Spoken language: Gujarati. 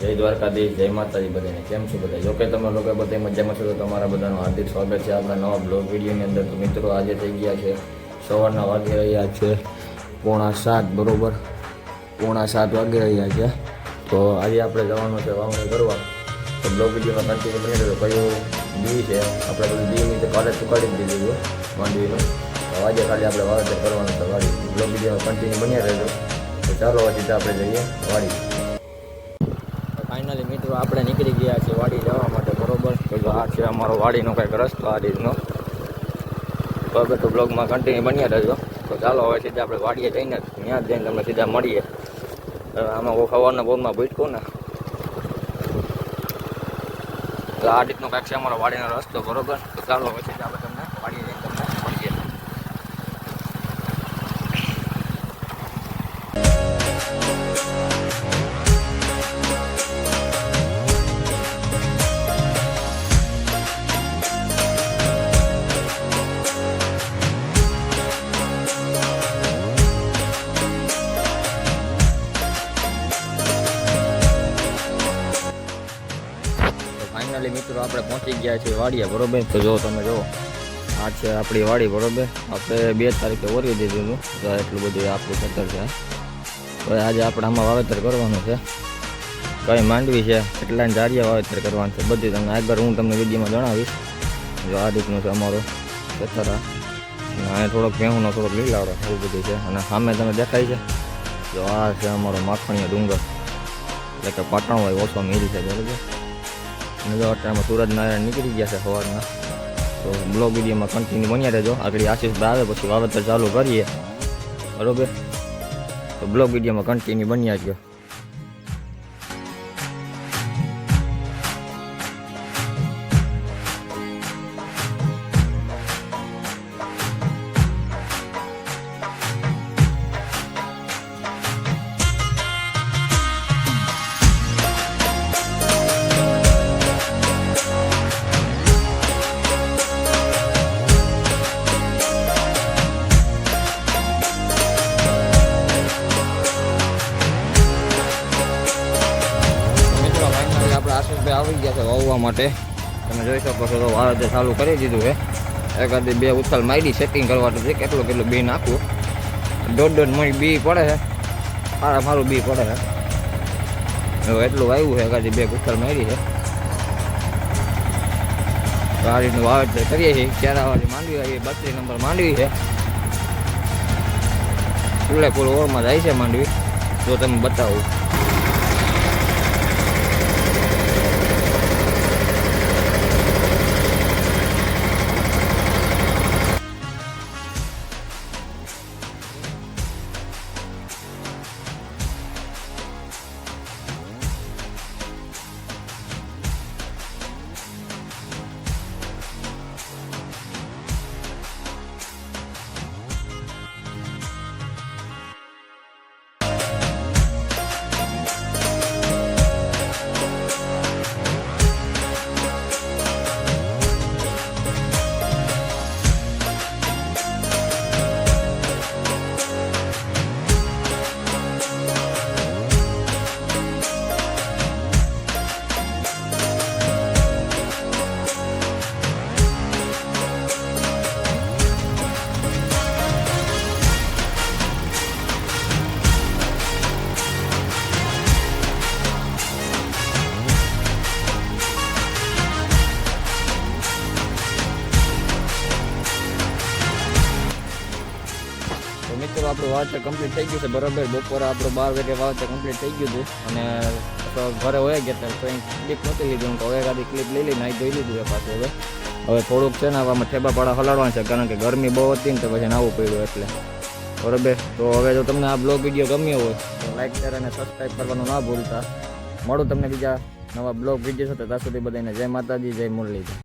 જય દ્વારકાધીશ, જય માતાજી બધાને. કેમ છો બધા? જોકે તમે લોકો બધા મજામાં છો તો તમારા બધાનું હાર્દિક સ્વાગત છે આપણા નવા બ્લોગ વિડીયોની અંદર. તો મિત્રો, આજે થઈ ગયા છે. સવારના વાગી રહ્યા છે પોણા સાત, બરોબર? પોણા સાત વાગી રહ્યા છે. તો આજે આપણે જવાનું છે વાવણી કરવા. તો બ્લોગ વિડીયોમાં કન્ટિન્યુ બની રહ્યો કયું બી છે? આપણે બધું બીની તો કાલે ચુકાડી દીધું છે માંડવીનું આજે ખાલી આપણે વાવેતર કરવાનું છે વાડી. બ્લોગ વિડીયોમાં કન્ટિન્યુ બન્યા રહેજો. તો ચાલો, હજી આપણે જઈએ વાડી. ફાઇનલી મિત્રો, આપણે નીકળી ગયા છીએ વાડી જવા માટે, બરોબર? આ છે અમારો વાડીનો કંઈક રસ્તો આ રીતનો. તો તો બ્લોગમાં કન્ટિન્યુ બન્યા રહેજો. તો ચાલો હવે સીધા આપણે વાડીએ જઈને, ત્યાં જઈને તમને સીધા મળીએ. આમાં કોઈ ખવારના બોરમાં ભૂટકું ને. તો આ રીતનો કંઈક છે અમારો વાડીનો રસ્તો, બરોબર? તો ચાલો હવે સીધા આપણે ફાઇનલી મિત્રો આપણે પહોંચી ગયા છીએ વાડીએ, બરોબર? તો જો તમે જો આ છે આપણી વાડી, બરોબર? આપણે બે તારીખે ઓરી દીધું હતું એટલું બધું આપણું ખેતર છે. તો આજે આપણે આમાં વાવેતર કરવાનું છે. કઈ માંડવી છે કેટલા જાડિયા વાવેતર કરવાનું છે, બધું તમને આગળ હું તમને વિડીયોમાં જણાવીશ. જો આ રીતનું છે અમારું ખેતર અને થોડોક ભેહુંનો થોડોક લીલાવડો એવું બધું છે. અને સામે તમે દેખાય છે, જો આ છે અમારો માખણીયો ડુંગર. એટલે કે પાટણ હોય ઓછો મિલ છે, બરોબર? અને જો અત્યારમાં સુરજ નારાયણ નીકળી ગયા છે સવારના, તો બ્લોગ વિડીયોમાં કન્ટિન્યુ બન્યા રહેજો. આગળ આશીષ આવે, પછી વાવેતર ચાલુ કરીએ. બરોબર? તો બ્લોગ વિડીયોમાં કન્ટિન્યુ બન્યા રહ્યો ગયા માટે તમે જોઈ શકો છો તો વાવેતર ચાલુ કરી દીધું છે. એકાદી બે ઉથલ મારી સેટિંગ કરવા છે. કેટલું કેટલું બી નાખવું દોઢ દોઢ મણી બી પડે છે. સારા મારું બી પડે છે. હવે એટલું આવ્યું છે, એકાદી બે ઉથલ મારી છે. ગાડીનું વાવેતર કરીએ છીએ. ક્યારાવાળી માંડવી આવી, બત્રીસ નંબર માંડવી છે. ફૂલ ઓરમાં જાય છે માંડવી. જો તમે બતાવું. તો મિત્રો, આપણું વાવેતર કમ્પ્લીટ થઈ ગયું છે. બરાબર, બપોરે આપણું બાર વાગે વાવેતર કમ્પ્લીટ થઈ ગયું હતું અને ઘરે હોય ગયા ત્યારે કંઈ ક્લિપ નહોતી લીધી. હું હવે ગાડી ક્લિપ લઈ લઈ નાઈ ધોઈ લીધું પાછું હવે. હવે થોડુંક છે ને આમાં ઠેબા પાડા હલાડવાના છે, કારણ કે ગરમી બહુ હતી ને, તો પછી નાવું પડ્યું એટલે. બરાબર? તો હવે જો તમને આ બ્લોગ વીડિયો ગમ્યો હોય, તો લાઈક શેર અને સબસ્ક્રાઈબ કરવાનું ના ભૂલતા. મળું તમને બીજા નવા બ્લોગ વીડિયો સાથે. ત્યાં સુધી બધાને જય માતાજી, જય મુરલીધર